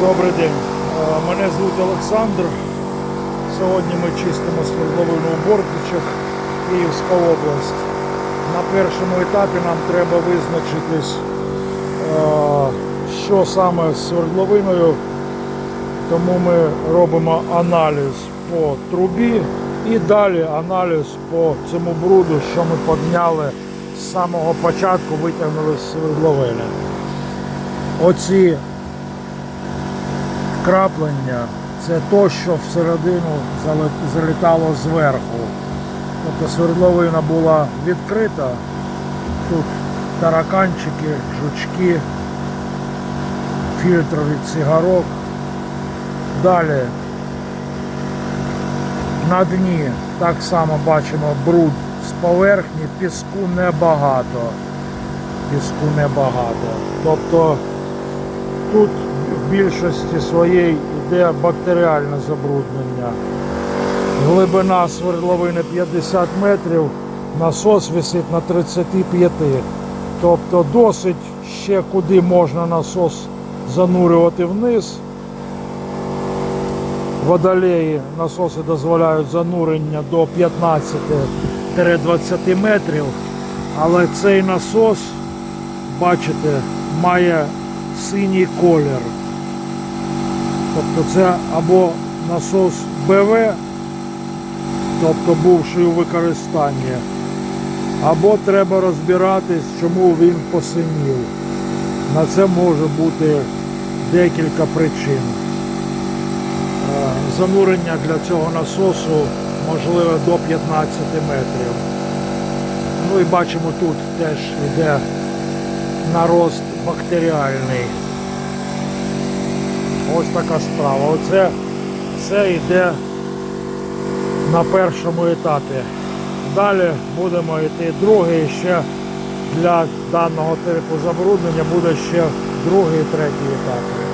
Добрий день. Е, Мене звуть Олександр. Сьогодні ми чистимо свердловину у Бортичах, Київська область. На першому етапі нам треба визначитись, е, що саме з свердловиною. Тому ми робимо аналіз по трубі і далі аналіз по цьому бруду, що ми підняли з самого початку, витягнули з свердловини. Оці вкраплення це то, що всередину залітало зверху. Тобто свердловина була відкрита. Тут тараканчики, жучки, фільтр від цигарок. Далі на дні так само бачимо бруд з поверхні, піску небагато. Піску небагато. Тобто тут більшості своєї йде бактеріальне забруднення. Глибина свердловини 50 метрів, насос висить на 35. Тобто досить ще куди можна насос занурювати вниз. Водолеї насоси дозволяють занурення до 15-20 метрів, але цей насос, бачите, має синій колір. Тобто це або насос БВ, тобто бувший у використанні, або треба розбиратись, чому він посинів. На це може бути декілька причин. Е, Занурення для цього насосу можливе до 15 метрів. Ну і бачимо тут теж йде нарост бактеріальний. Ось така справа. Оце все йде на першому етапі. Далі будемо йти другий ще для даного типу забруднення буде ще другий третій етапи.